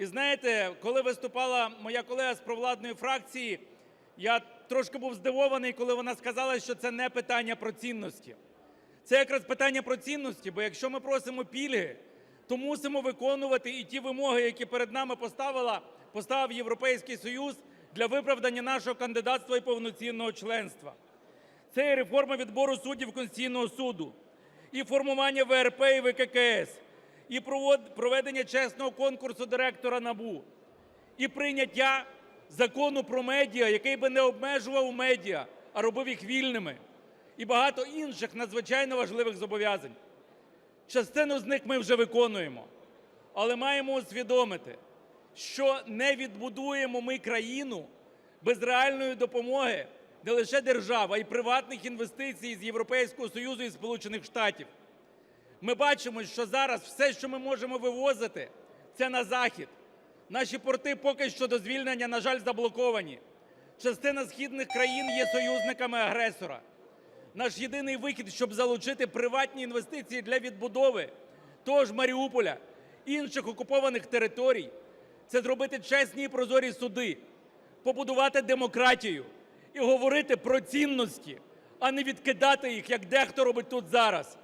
І знаєте, коли виступала моя колега з провладної фракції, я трошки був здивований, коли вона сказала, що це не питання про цінності. Це якраз питання про цінності, бо якщо ми просимо пільги, то мусимо виконувати і ті вимоги, які перед нами поставила, поставив Європейський Союз для виправдання нашого кандидатства і повноцінного членства. Це і реформа відбору суддів Конституційного Суду, і формування ВРП і ВККС, і проведення чесного конкурсу директора НАБУ, і прийняття Закону про медіа, який би не обмежував медіа, а робив їх вільними, і багато інших надзвичайно важливих зобов'язань. Частину з них ми вже виконуємо, але маємо усвідомити, що не відбудуємо ми країну без реальної допомоги не лише держав, а й приватних інвестицій з Європейського Союзу і Сполучених Штатів. Ми бачимо, що зараз все, що ми можемо вивозити, це на захід. Наші порти поки що до звільнення, на жаль, заблоковані. Частина східних країн є союзниками агресора. Наш єдиний вихід, щоб залучити приватні інвестиції для відбудови того ж Маріуполя, інших окупованих територій, це зробити чесні і прозорі суди, побудувати демократію і говорити про цінності, а не відкидати їх, як дехто робить тут зараз.